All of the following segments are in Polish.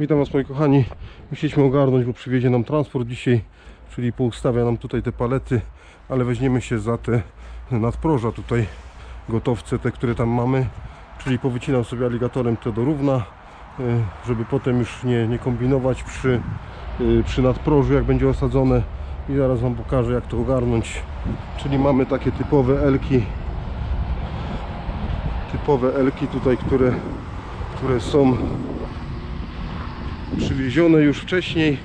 Witam Was moi kochani. Musieliśmy ogarnąć, bo przywiezie nam transport dzisiaj, czyli poustawia nam tutaj te palety, ale weźmiemy się za te nadproża tutaj, gotowce te, które tam mamy, czyli powycinam sobie aligatorem to do równa, y, żeby potem już nie, nie kombinować przy, y, przy nadprożu, jak będzie osadzone i zaraz Wam pokażę jak to ogarnąć. Czyli mamy takie typowe elki, typowe elki tutaj, które, które są przywiezione już wcześniej.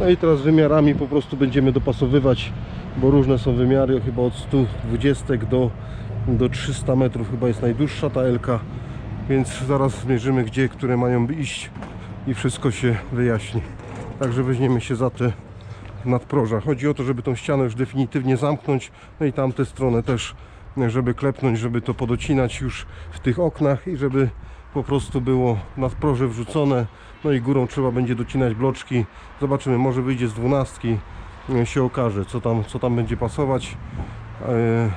No i teraz wymiarami po prostu będziemy dopasowywać, bo różne są wymiary, chyba od 120 do, do 300 metrów chyba jest najdłuższa ta elka, więc zaraz zmierzymy gdzie, które mają iść i wszystko się wyjaśni. Także weźmiemy się za te nadproża. Chodzi o to, żeby tą ścianę już definitywnie zamknąć, no i tamtę stronę też, żeby klepnąć, żeby to podocinać już w tych oknach i żeby po prostu było nadproże wrzucone, no i górą trzeba będzie docinać bloczki. Zobaczymy, może wyjdzie z dwunastki, e, się okaże, co tam, co tam będzie pasować, E,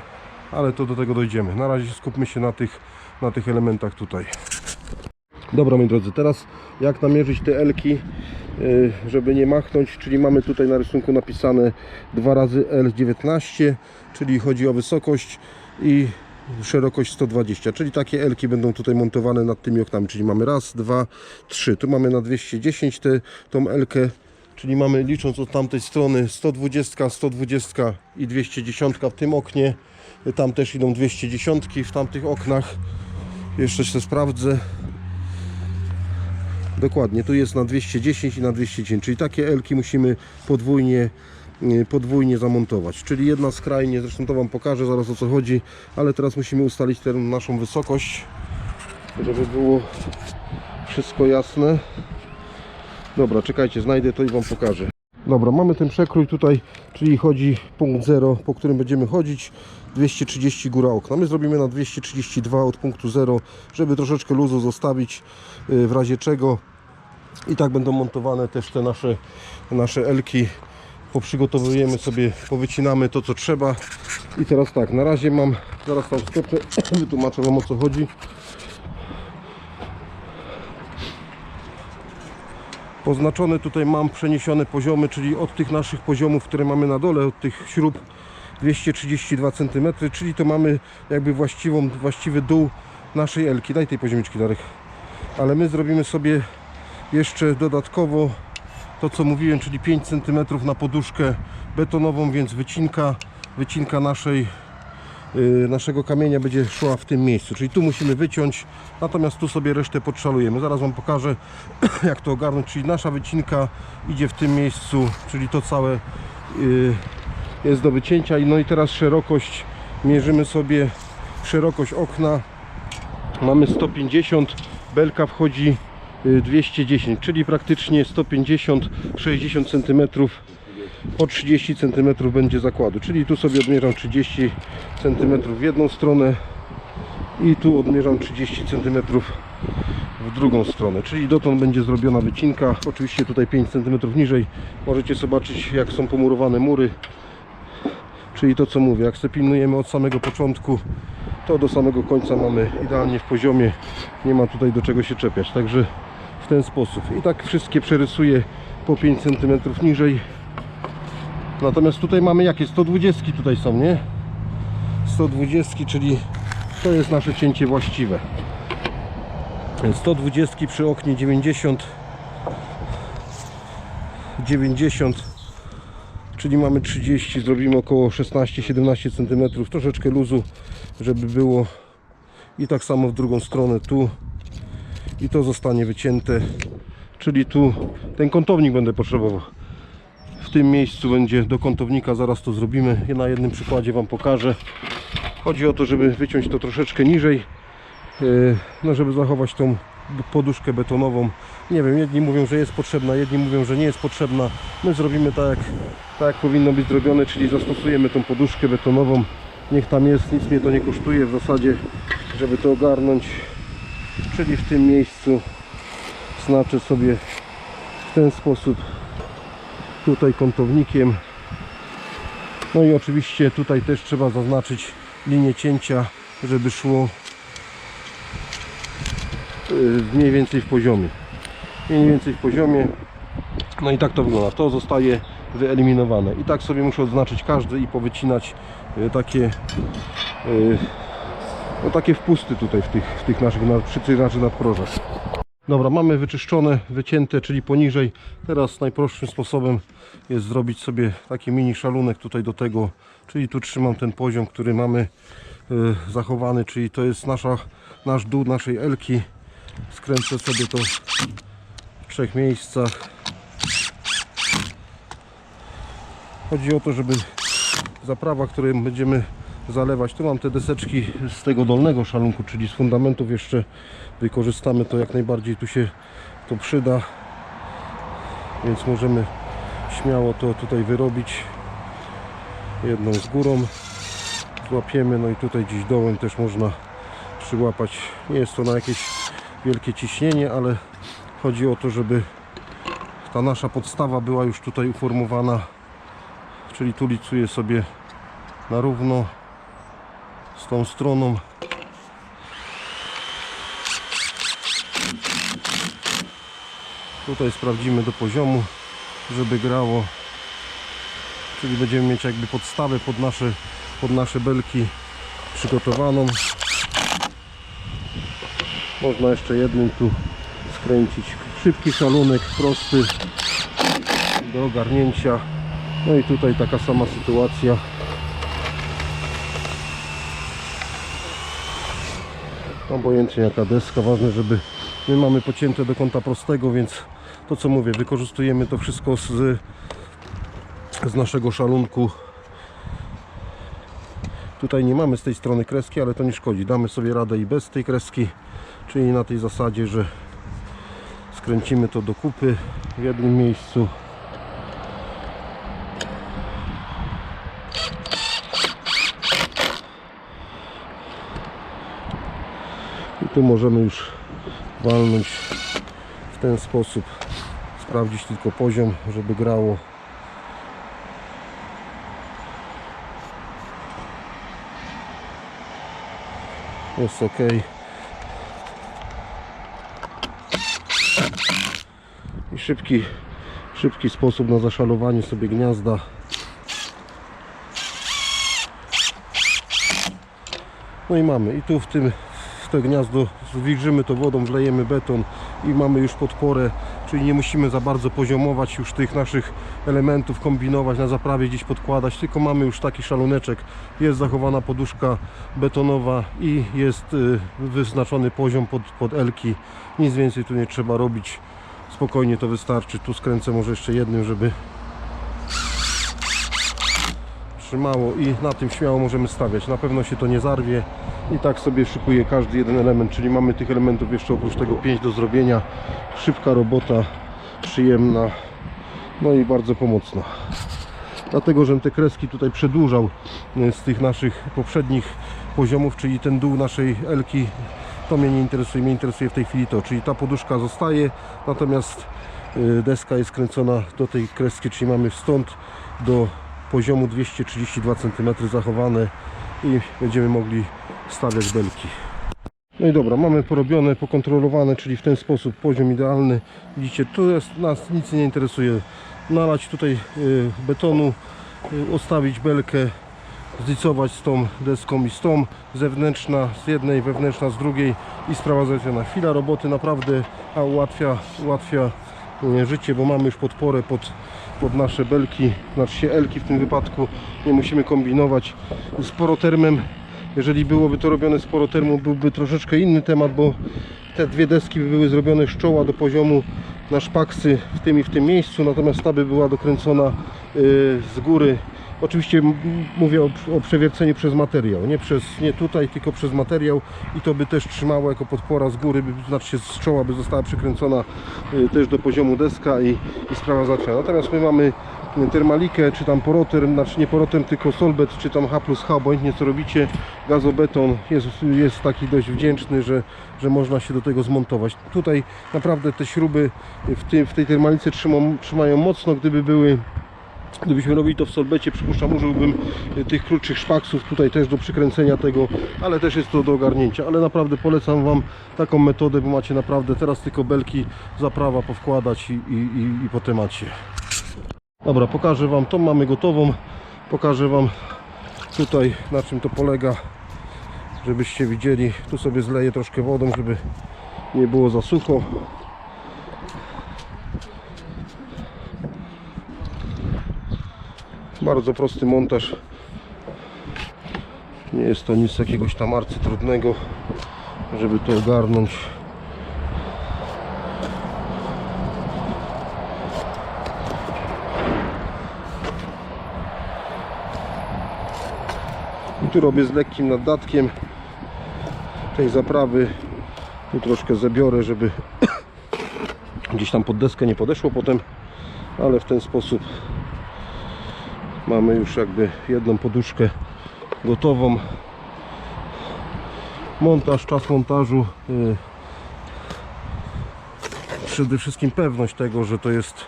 ale to do tego dojdziemy. Na razie skupmy się na tych, na tych elementach tutaj. Dobra moi drodzy, teraz jak namierzyć te elki, y, żeby nie machnąć, czyli mamy tutaj na rysunku napisane 2 razy L19, czyli chodzi o wysokość i szerokość 120, czyli takie elki będą tutaj montowane nad tymi oknami, czyli mamy raz, dwa, trzy, tu mamy na 210 te, tą elkę, czyli mamy licząc od tamtej strony 120, 120 i 210 w tym oknie, tam też idą 210 w tamtych oknach, jeszcze się sprawdzę, Dokładnie, tu jest na 210 i na 210, czyli takie elki musimy podwójnie, podwójnie zamontować. Czyli jedna skrajnie, zresztą to Wam pokażę zaraz o co chodzi, ale teraz musimy ustalić tę naszą wysokość, żeby było wszystko jasne. Dobra, czekajcie, znajdę to i Wam pokażę. Dobra, mamy ten przekrój tutaj, czyli chodzi punkt 0, po którym będziemy chodzić. 230 góra okna. My zrobimy na 232 od punktu 0, żeby troszeczkę luzu zostawić y, w razie czego. I tak będą montowane też te nasze, nasze elki. Poprzygotowujemy sobie, powycinamy to co trzeba. I teraz tak, na razie mam, zaraz tam skoczę, wytłumaczę Wam o co chodzi. Oznaczone tutaj mam przeniesione poziomy, czyli od tych naszych poziomów, które mamy na dole, od tych śrub 232 cm, czyli to mamy jakby właściwą, właściwy dół naszej elki. Daj tej poziomiczki Darek. Ale my zrobimy sobie jeszcze dodatkowo to co mówiłem, czyli 5 cm na poduszkę betonową, więc wycinka, wycinka naszej y, naszego kamienia będzie szła w tym miejscu. Czyli tu musimy wyciąć, natomiast tu sobie resztę podszalujemy. Zaraz Wam pokażę, jak to ogarnąć. Czyli nasza wycinka idzie w tym miejscu, czyli to całe y, jest do wycięcia. No i teraz szerokość, mierzymy sobie szerokość okna. Mamy 150, belka wchodzi 210, czyli praktycznie 150, 60 cm po 30 cm będzie zakładu. Czyli tu sobie odmierzam 30 cm w jedną stronę i tu odmierzam 30 cm w drugą stronę. Czyli dotąd będzie zrobiona wycinka. Oczywiście tutaj 5 cm niżej możecie zobaczyć jak są pomurowane mury. Czyli to co mówię, jak sobie pilnujemy od samego początku, to do samego końca mamy idealnie w poziomie. Nie ma tutaj do czego się czepiać. Także w ten sposób. I tak wszystkie przerysuję po 5 cm niżej. Natomiast tutaj mamy jakie? 120 tutaj są, nie? 120, czyli to jest nasze cięcie właściwe. 120 przy oknie 90 90 czyli mamy 30 zrobimy około 16-17 cm troszeczkę luzu żeby było i tak samo w drugą stronę tu i to zostanie wycięte. Czyli tu ten kątownik będę potrzebował. W tym miejscu będzie do kątownika zaraz to zrobimy. Na jednym przykładzie Wam pokażę. Chodzi o to żeby wyciąć to troszeczkę niżej yy, no żeby zachować tą poduszkę betonową. Nie wiem, jedni mówią, że jest potrzebna jedni mówią, że nie jest potrzebna. My zrobimy tak jak, tak jak powinno być zrobione czyli zastosujemy tą poduszkę betonową. Niech tam jest, nic mnie to nie kosztuje w zasadzie żeby to ogarnąć czyli w tym miejscu znaczę sobie w ten sposób tutaj kątownikiem no i oczywiście tutaj też trzeba zaznaczyć linię cięcia żeby szło y, mniej więcej w poziomie mniej więcej w poziomie. No i tak to wygląda. To zostaje wyeliminowane. I tak sobie muszę odznaczyć każdy i powycinać y, takie y, no takie wpusty tutaj w tych, w tych naszych na- przy nadprożach. Dobra, mamy wyczyszczone, wycięte, czyli poniżej. Teraz najprostszym sposobem jest zrobić sobie taki mini szalunek tutaj do tego, czyli tu trzymam ten poziom, który mamy y, zachowany, czyli to jest nasza, nasz dół naszej elki. Skręcę sobie to w trzech miejscach. Chodzi o to, żeby zaprawa, której będziemy zalewać, tu mam te deseczki z tego dolnego szalunku, czyli z fundamentów. Jeszcze wykorzystamy to jak najbardziej, tu się to przyda, więc możemy śmiało to tutaj wyrobić. Jedną z górą złapiemy, no i tutaj gdzieś dołem też można przyłapać, nie jest to na jakieś wielkie ciśnienie, ale chodzi o to, żeby ta nasza podstawa była już tutaj uformowana. Czyli tu licuję sobie na równo z tą stroną. Tutaj sprawdzimy do poziomu żeby grało. Czyli będziemy mieć jakby podstawę pod nasze, pod nasze belki przygotowaną. Można jeszcze jednym tu skręcić szybki szalunek prosty do ogarnięcia. No i tutaj taka sama sytuacja. Obojętnie jaka deska, ważne, żeby my mamy pocięte do kąta prostego, więc to co mówię, wykorzystujemy to wszystko z, z naszego szalunku. Tutaj nie mamy z tej strony kreski, ale to nie szkodzi. Damy sobie radę i bez tej kreski, czyli na tej zasadzie, że skręcimy to do kupy w jednym miejscu. Tu możemy już walnąć w ten sposób. Sprawdzić tylko poziom, żeby grało. Jest ok. I szybki, szybki sposób na zaszalowanie sobie gniazda. No i mamy. I tu w tym to gniazdo zwilżymy to wodą, wlejemy beton i mamy już podporę, czyli nie musimy za bardzo poziomować już tych naszych elementów, kombinować, na zaprawie gdzieś podkładać, tylko mamy już taki szaluneczek, jest zachowana poduszka betonowa i jest y, wyznaczony poziom pod, pod elki, nic więcej tu nie trzeba robić, spokojnie to wystarczy, tu skręcę może jeszcze jednym, żeby trzymało i na tym śmiało możemy stawiać. Na pewno się to nie zarwie i tak sobie szykuję każdy jeden element, czyli mamy tych elementów jeszcze oprócz tego 5 do zrobienia. Szybka robota, przyjemna, no i bardzo pomocna. Dlatego, że te kreski tutaj przedłużał e, z tych naszych poprzednich poziomów, czyli ten dół naszej elki, to mnie nie interesuje, mnie interesuje w tej chwili to, czyli ta poduszka zostaje, natomiast e, deska jest kręcona do tej kreski, czyli mamy stąd do poziomu 232 cm zachowane i będziemy mogli stawiać belki. No i dobra, mamy porobione, pokontrolowane, czyli w ten sposób poziom idealny. Widzicie, tu jest, nas nic nie interesuje. Nalać tutaj y, betonu, y, belkę, zlicować z tą deską i z tą, zewnętrzna z jednej, wewnętrzna z drugiej i sprawa załatwiona. Chwila roboty naprawdę a ułatwia, ułatwia y, życie, bo mamy już podporę pod, pod nasze belki, znaczy się elki w tym wypadku. Nie musimy kombinować z porotermem. Jeżeli byłoby to robione z porotermu, byłby troszeczkę inny temat, bo te dwie deski by były zrobione z czoła do poziomu na szpaksy w tym i w tym miejscu, natomiast ta by była dokręcona y, z góry. Oczywiście mówię o, o przewierceniu przez materiał, nie, przez, nie tutaj, tylko przez materiał i to by też trzymało jako podpora z góry, by, znaczy z czoła by została przykręcona y, też do poziomu deska i, i sprawa załatwiona. Natomiast my mamy termalikę, czy tam poroter, znaczy nie poroter, tylko solbet, czy tam H plus H, obojętnie co robicie, gazobeton jest, jest taki dość wdzięczny, że, że można się do tego zmontować. Tutaj naprawdę te śruby w, tym, w tej termalice trzymają mocno, gdyby były Gdybyśmy robili to w solbecie, przypuszczam, użyłbym tych krótszych szpaksów tutaj też do przykręcenia tego, ale też jest to do ogarnięcia. Ale naprawdę polecam Wam taką metodę, bo macie naprawdę teraz tylko belki zaprawa powkładać i, i, i, i po temacie. Dobra, pokażę Wam, tą mamy gotową. Pokażę Wam tutaj na czym to polega, żebyście widzieli. Tu sobie zleję troszkę wodą, żeby nie było za sucho. Bardzo prosty montaż. Nie jest to nic jakiegoś tam arcytrudnego, żeby to ogarnąć. Tu robię z lekkim naddatkiem tej zaprawy. Tu troszkę zabiorę, żeby gdzieś tam pod deskę nie podeszło potem, ale w ten sposób mamy już jakby jedną poduszkę gotową. Montaż, czas montażu. y, Przede wszystkim pewność tego, że to jest,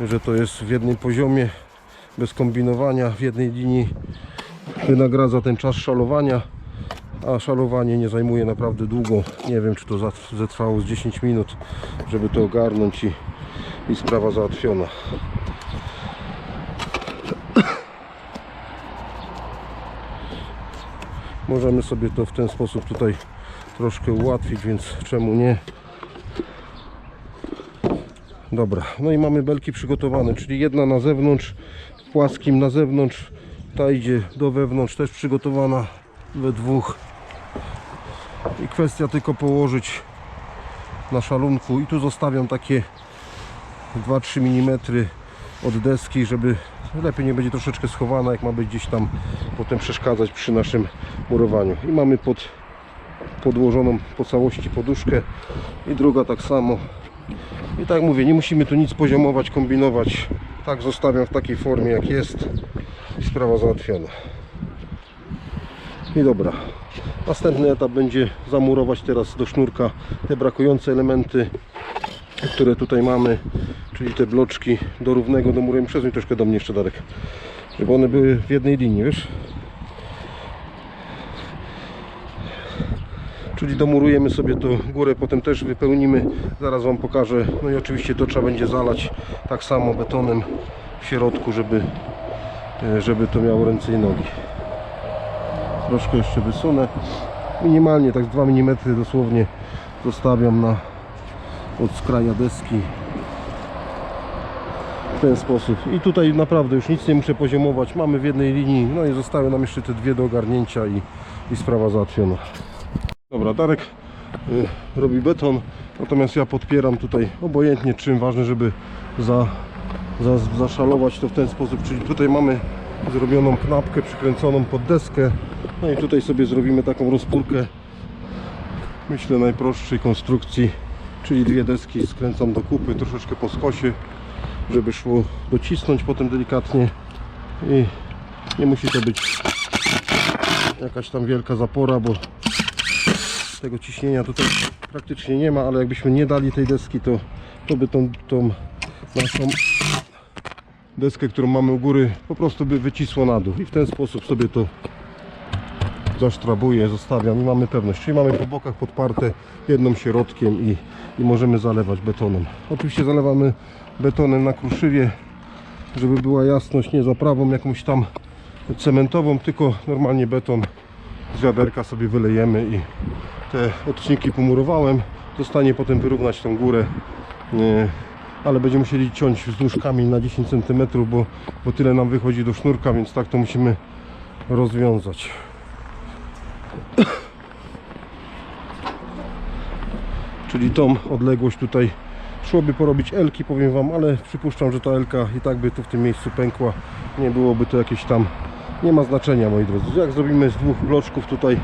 że to jest w jednym poziomie, bez kombinowania, w jednej linii wynagradza ten czas szalowania, a szalowanie nie zajmuje naprawdę długo. Nie wiem, czy to zatrwało z 10 minut, żeby to ogarnąć i, i sprawa załatwiona. Możemy sobie to w ten sposób tutaj troszkę ułatwić, więc czemu nie? Dobra, no i mamy belki przygotowane, czyli jedna na zewnątrz, płaskim na zewnątrz, ta idzie do wewnątrz, też przygotowana we dwóch. I kwestia tylko położyć na szalunku i tu zostawiam takie 2-3 mm od deski, żeby lepiej nie będzie troszeczkę schowana, jak ma być gdzieś tam potem przeszkadzać przy naszym murowaniu. I mamy pod, podłożoną po całości poduszkę i druga tak samo. I tak mówię, nie musimy tu nic poziomować, kombinować. Tak zostawiam w takiej formie jak jest i sprawa załatwiona. I dobra. Następny etap będzie zamurować teraz do sznurka te brakujące elementy, które tutaj mamy, czyli te bloczki do równego domurujemy. Przesuń troszkę do mnie jeszcze Darek, żeby one były w jednej linii, wiesz? Czyli domurujemy sobie to górę, potem też wypełnimy, zaraz Wam pokażę. No i oczywiście to trzeba będzie zalać tak samo betonem w środku, żeby, żeby to miało ręce i nogi. Troszkę jeszcze wysunę. Minimalnie, tak z 2 mm dosłownie zostawiam na od skraja deski. W ten sposób. I tutaj naprawdę już nic nie muszę poziomować. Mamy w jednej linii, no i zostały nam jeszcze te dwie do ogarnięcia i, i sprawa załatwiona. Dobra, Darek y, robi beton. Natomiast ja podpieram tutaj obojętnie czym, ważne żeby za, zaszalować to w ten sposób, czyli tutaj mamy zrobioną knapkę przykręconą pod deskę. No i tutaj sobie zrobimy taką rozpórkę myślę najprostszej konstrukcji czyli dwie deski skręcam do kupy troszeczkę po skosie żeby szło docisnąć potem delikatnie i nie musi to być jakaś tam wielka zapora bo tego ciśnienia tutaj praktycznie nie ma ale jakbyśmy nie dali tej deski to, to by tą, tą naszą deskę którą mamy u góry po prostu by wycisło na dół i w ten sposób sobie to zasztrabuję, zostawiam i mamy pewność. Czyli mamy po bokach podparte jedną środkiem i, i możemy zalewać betonem. Oczywiście zalewamy betonem na kruszywie, żeby była jasność, nie zaprawą jakąś tam cementową, tylko normalnie beton z wiaderka sobie wylejemy i te odcinki pomurowałem. Zostanie potem wyrównać tą górę. Ale będziemy musieli ciąć wzdłuż kamień na 10 cm, bo, bo tyle nam wychodzi do sznurka, więc tak to musimy rozwiązać. czyli tą odległość tutaj szłoby porobić elki powiem wam, ale przypuszczam, że ta elka i tak by tu w tym miejscu pękła nie byłoby to jakieś tam nie ma znaczenia moi drodzy, jak zrobimy z dwóch bloczków tutaj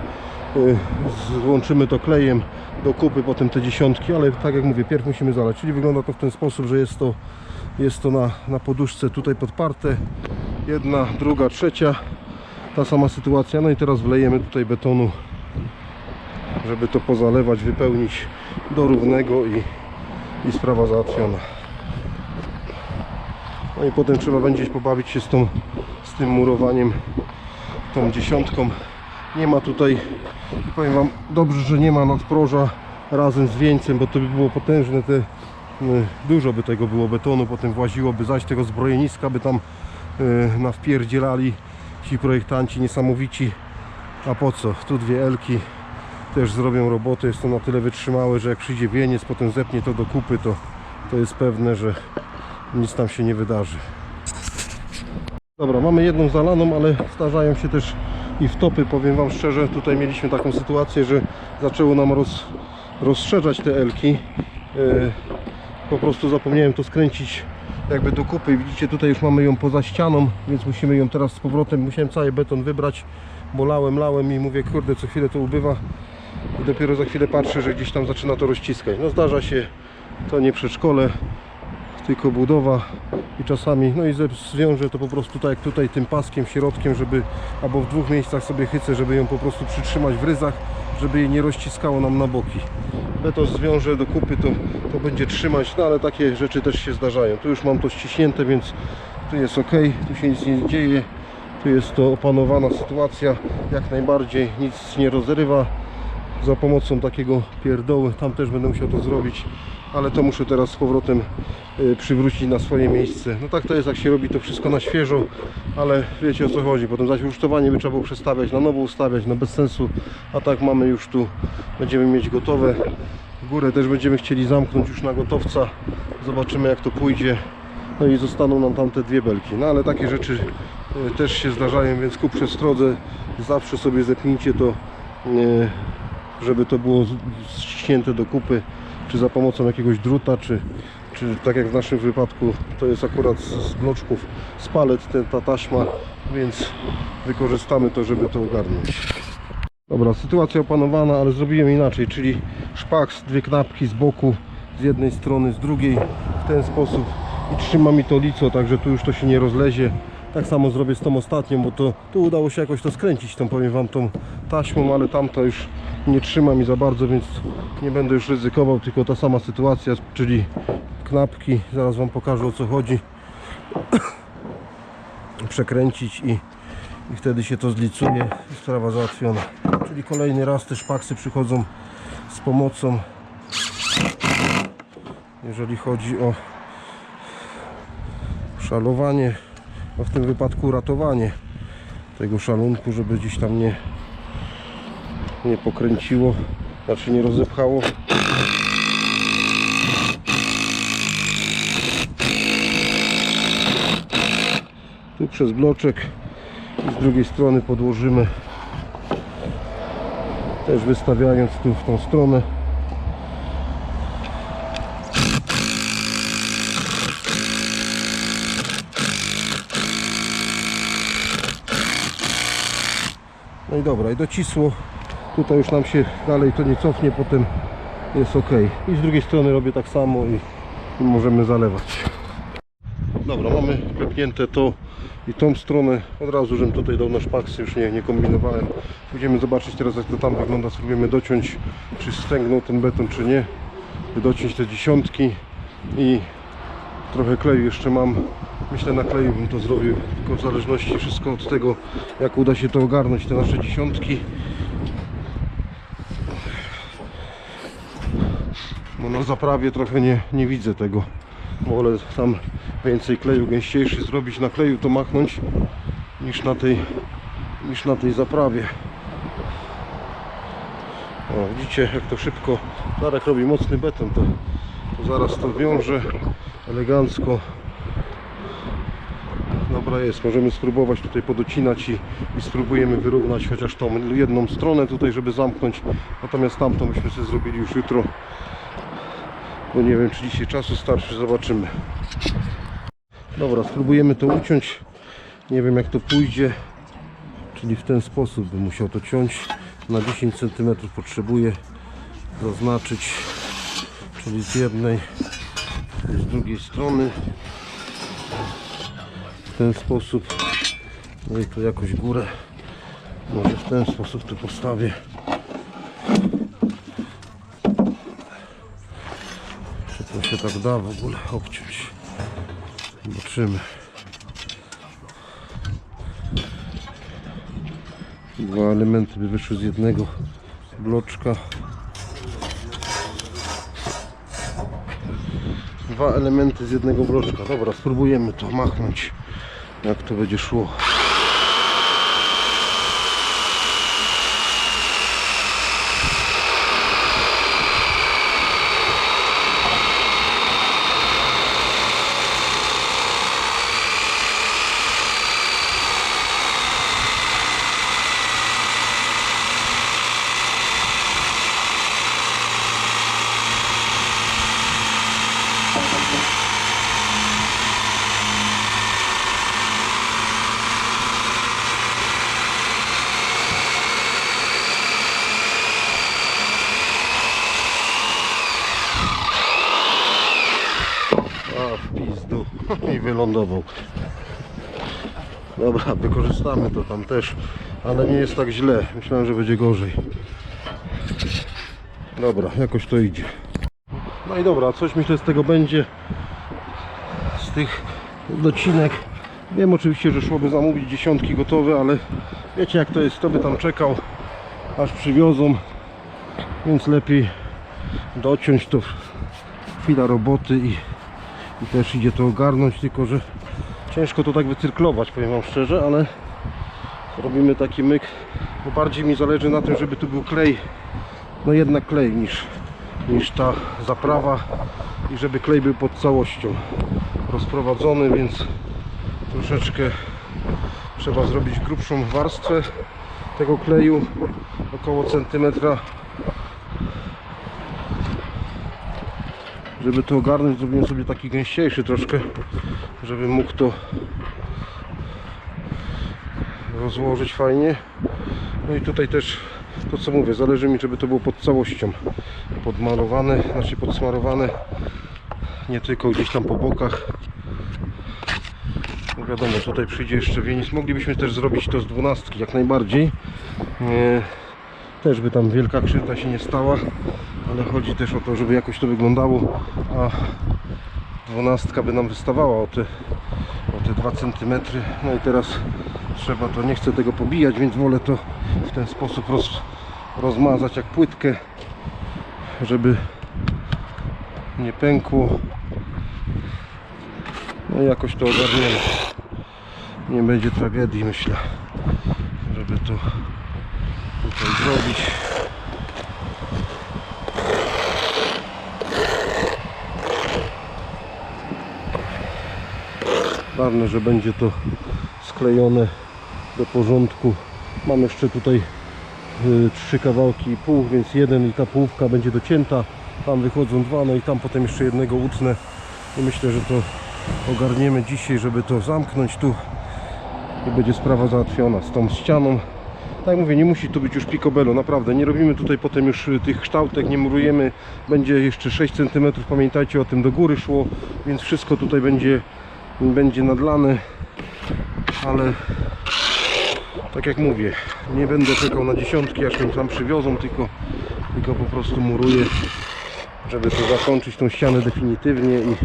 złączymy to klejem do kupy potem te dziesiątki, ale tak jak mówię, pierw musimy zalać, czyli wygląda to w ten sposób, że jest to jest to na, na poduszce tutaj podparte jedna, druga, trzecia ta sama sytuacja, no i teraz wlejemy tutaj betonu żeby to pozalewać, wypełnić do równego i, i sprawa załatwiona. No i potem trzeba będzie pobawić się z, tą, z tym murowaniem, tą dziesiątką. Nie ma tutaj, powiem Wam, dobrze, że nie ma nadproża razem z wieńcem, bo to by było potężne te, y, dużo by tego było betonu, potem właziłoby zaś tego zbrojeniska, by tam y, nawpierdzielali ci projektanci niesamowici. A po co? Tu dwie elki też zrobią robotę, jest to na tyle wytrzymałe, że jak przyjdzie wieniec, potem zepnie to do kupy, to, to jest pewne, że nic tam się nie wydarzy. Dobra, mamy jedną zalaną, ale zdarzają się też i wtopy, powiem Wam szczerze, tutaj mieliśmy taką sytuację, że zaczęło nam roz, rozszerzać te elki. Yy, po prostu zapomniałem to skręcić jakby do kupy. Widzicie, tutaj już mamy ją poza ścianą, więc musimy ją teraz z powrotem, musiałem cały beton wybrać, bo lałem, lałem i mówię, kurde, co chwilę to ubywa i dopiero za chwilę patrzę, że gdzieś tam zaczyna to rozciskać. No zdarza się, to nie przedszkole, tylko budowa i czasami, no i zwiążę to po prostu tak jak tutaj tym paskiem, środkiem, żeby, albo w dwóch miejscach sobie chycę, żeby ją po prostu przytrzymać w ryzach, żeby jej nie rozciskało nam na boki. Beton zwiążę do kupy, to, to będzie trzymać, no ale takie rzeczy też się zdarzają. Tu już mam to ściśnięte, więc tu jest ok, tu się nic nie dzieje, tu jest to opanowana sytuacja, jak najbardziej, nic nie rozrywa za pomocą takiego pierdoły, tam też będę musiał to zrobić, ale to muszę teraz z powrotem y, przywrócić na swoje miejsce. No tak to jest, jak się robi to wszystko na świeżo, ale wiecie o co chodzi, potem zaś rusztowanie by trzeba było przestawiać, na nowo ustawiać, no bez sensu, a tak mamy już tu, będziemy mieć gotowe. Górę też będziemy chcieli zamknąć już na gotowca, zobaczymy jak to pójdzie. No i zostaną nam tam te dwie belki. No ale takie rzeczy y, też się zdarzają, więc ku przestrodze zawsze sobie zepnijcie to y, żeby to było ściśnięte do kupy, czy za pomocą jakiegoś druta, czy, czy tak jak w naszym wypadku, to jest akurat z bloczków, z palet ten, ta taśma, więc wykorzystamy to, żeby to ogarnąć. Dobra, sytuacja opanowana, ale zrobiłem inaczej, czyli szpaks, dwie knapki z boku, z jednej strony, z drugiej, w ten sposób i trzyma mi to lico, także tu już to się nie rozlezie. Tak samo zrobię z tą ostatnią, bo to tu udało się jakoś to skręcić, tą powiem Wam tą taśmą, ale tamta już nie trzyma mi za bardzo, więc nie będę już ryzykował, tylko ta sama sytuacja, czyli knapki, zaraz Wam pokażę o co chodzi. Przekręcić i, i wtedy się to zlicuje i sprawa załatwiona. Czyli kolejny raz te szpaksy przychodzą z pomocą, jeżeli chodzi o szalowanie, a w tym wypadku ratowanie tego szalunku, żeby gdzieś tam nie, nie pokręciło, znaczy nie rozepchało. Tu przez bloczek i z drugiej strony podłożymy też wystawiając tu w tą stronę dobra, i docisło. Tutaj już nam się dalej to nie cofnie, potem jest ok. I z drugiej strony robię tak samo i, i możemy zalewać. Dobra, mamy klepnięte to i tą stronę. Od razu, żebym tutaj dał na szpaksy, już nie, nie kombinowałem. Będziemy zobaczyć teraz jak to tam wygląda. Spróbujemy dociąć, czy stęgnął ten beton, czy nie. Dociąć te dziesiątki i trochę kleju jeszcze mam. Myślę na kleju bym to zrobił, tylko w zależności wszystko od tego, jak uda się to ogarnąć, te nasze dziesiątki. Bo na zaprawie trochę nie, nie widzę tego. Wolę tam więcej kleju gęściejszy zrobić na kleju to machnąć niż na tej, niż na tej zaprawie. O, widzicie jak to szybko Darek robi mocny beton to, to zaraz to wiąże elegancko. Dobra jest, możemy spróbować tutaj podocinać i, i spróbujemy wyrównać chociaż tą jedną stronę tutaj, żeby zamknąć. Natomiast tamtą byśmy sobie zrobili już jutro. Bo nie wiem czy dzisiaj czasu starczy, zobaczymy. Dobra, spróbujemy to uciąć. Nie wiem jak to pójdzie. Czyli w ten sposób bym musiał to ciąć. Na 10 cm potrzebuję zaznaczyć czyli z jednej z drugiej strony w ten sposób no i tu jakoś górę może w ten sposób tu postawię czy to się tak da w ogóle obciąć Zobaczymy. Dwa elementy by wyszły z jednego bloczka. Dwa elementy z jednego bloczka. Dobra, spróbujemy to machnąć. Jak to będzie szło. A w pizdu i wylądował. Dobra, wykorzystamy to tam też, ale nie jest tak źle. Myślałem, że będzie gorzej. Dobra, jakoś to idzie. No i dobra, coś myślę z tego będzie. Z tych docinek. Wiem oczywiście, że szłoby zamówić dziesiątki gotowe, ale wiecie jak to jest, kto by tam czekał, aż przywiozą. Więc lepiej dociąć to chwila roboty i i też idzie to ogarnąć, tylko że ciężko to tak wycyrklować, powiem Wam szczerze, ale robimy taki myk, bo bardziej mi zależy na tym, żeby tu był klej, no jednak klej niż, niż ta zaprawa i żeby klej był pod całością rozprowadzony, więc troszeczkę trzeba zrobić grubszą warstwę tego kleju, około centymetra żeby to ogarnąć zrobiłem sobie taki gęściejszy troszkę żeby mógł to rozłożyć fajnie. No i tutaj też to co mówię zależy mi żeby to było pod całością podmalowane znaczy podsmarowane nie tylko gdzieś tam po bokach. No wiadomo tutaj przyjdzie jeszcze wieniec. Moglibyśmy też zrobić to z dwunastki jak najbardziej. Nie, też by tam wielka krzywda się nie stała ale chodzi też o to, żeby jakoś to wyglądało, a dwunastka by nam wystawała o te, o te 2 cm. No i teraz trzeba to, nie chcę tego pobijać, więc wolę to w ten sposób roz, rozmazać jak płytkę, żeby nie pękło. No i jakoś to ogarniemy. Nie będzie tragedii, myślę, żeby to tutaj zrobić. Ważne, że będzie to sklejone do porządku. Mam jeszcze tutaj y, trzy kawałki i pół, więc jeden i ta połówka będzie docięta. Tam wychodzą dwa, no i tam potem jeszcze jednego utnę. I myślę, że to ogarniemy dzisiaj, żeby to zamknąć tu. I będzie sprawa załatwiona z tą ścianą. Tak mówię, nie musi to być już picobello, naprawdę. Nie robimy tutaj potem już y, tych kształtek, nie murujemy. Będzie jeszcze 6 cm, pamiętajcie o tym, do góry szło, więc wszystko tutaj będzie będzie nadlane ale tak jak mówię nie będę czekał na dziesiątki aż mi tam przywiozą tylko, tylko po prostu muruję żeby to zakończyć tą ścianę definitywnie i,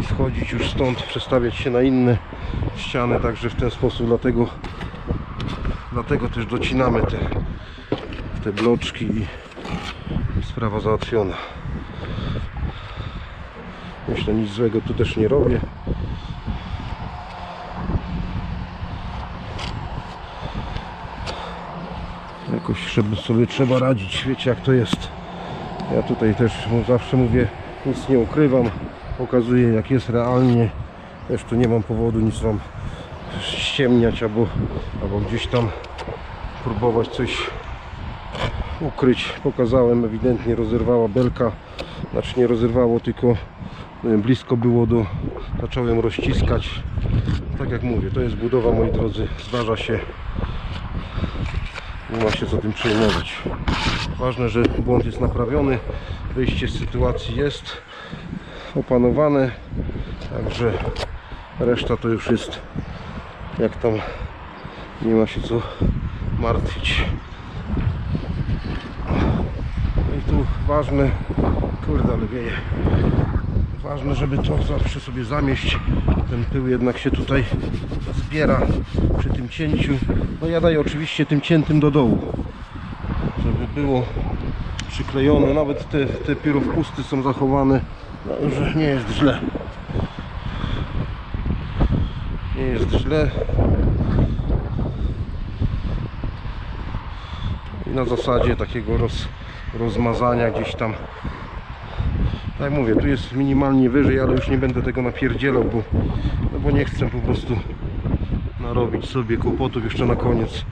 i schodzić już stąd przestawiać się na inne ściany także w ten sposób dlatego dlatego też docinamy te, te bloczki i, i sprawa załatwiona. Myślę nic złego tu też nie robię żeby sobie trzeba radzić, wiecie jak to jest. Ja tutaj też zawsze mówię, nic nie ukrywam, pokazuję jak jest realnie. Też tu nie mam powodu nic wam ściemniać albo, albo gdzieś tam próbować coś ukryć. Pokazałem, ewidentnie rozerwała belka, znaczy nie rozerwało, tylko y, blisko było do, zacząłem rozciskać. Tak jak mówię, to jest budowa moi drodzy, zdarza się nie ma się co tym przejmować. Ważne, że błąd jest naprawiony, wyjście z sytuacji jest opanowane, także reszta to już jest jak tam nie ma się co martwić. No i tu ważne, kurde ale wieje, Ważne, żeby to zawsze sobie zamieść. Ten pył jednak się tutaj zbiera przy tym cięciu. No ja daję oczywiście tym ciętym do dołu, żeby było przyklejone. Nawet te, te pirowpusty są zachowane, no, że nie jest źle. Nie jest źle. I na zasadzie takiego roz, rozmazania gdzieś tam tak mówię, tu jest minimalnie wyżej, ale już nie będę tego napierdzielał, bo, no bo nie chcę po prostu narobić sobie kłopotów jeszcze na koniec.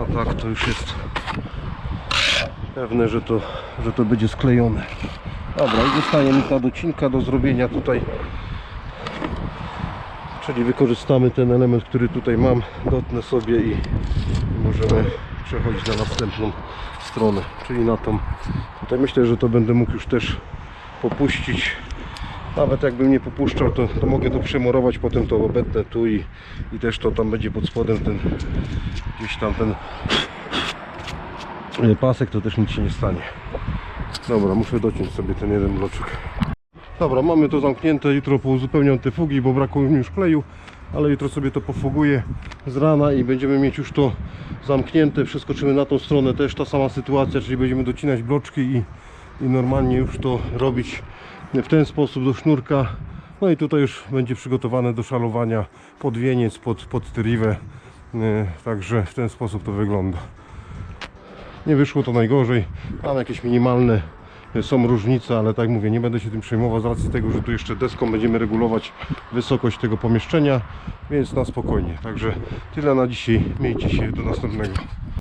A tak to już jest pewne, że to, że to będzie sklejone. Dobra, i zostaje mi ta docinka do zrobienia tutaj. Czyli wykorzystamy ten element, który tutaj mam, dotnę sobie i możemy przechodzić na następną stronę, czyli na tą. Tutaj myślę, że to będę mógł już też popuścić. Nawet jakbym nie popuszczał, to, to mogę to przemorować, potem to obetnę tu i, i też to tam będzie pod spodem ten gdzieś tam ten e, pasek, to też nic się nie stanie. Dobra, muszę dociąć sobie ten jeden bloczek. Dobra, mamy to zamknięte, jutro pouzupełniam te fugi, bo brakuje mi już kleju, ale jutro sobie to pofuguję z rana i będziemy mieć już to zamknięte, przeskoczymy na tą stronę, też ta sama sytuacja, czyli będziemy docinać bloczki i, i normalnie już to robić w ten sposób do sznurka. No i tutaj już będzie przygotowane do szalowania pod wieniec, pod, pod Yy, także w ten sposób to wygląda. Nie wyszło to najgorzej. Mam jakieś minimalne są różnice, ale tak mówię, nie będę się tym przejmował z racji tego, że tu jeszcze deską będziemy regulować wysokość tego pomieszczenia, więc na spokojnie. Także tyle na dzisiaj. Miejcie się do następnego.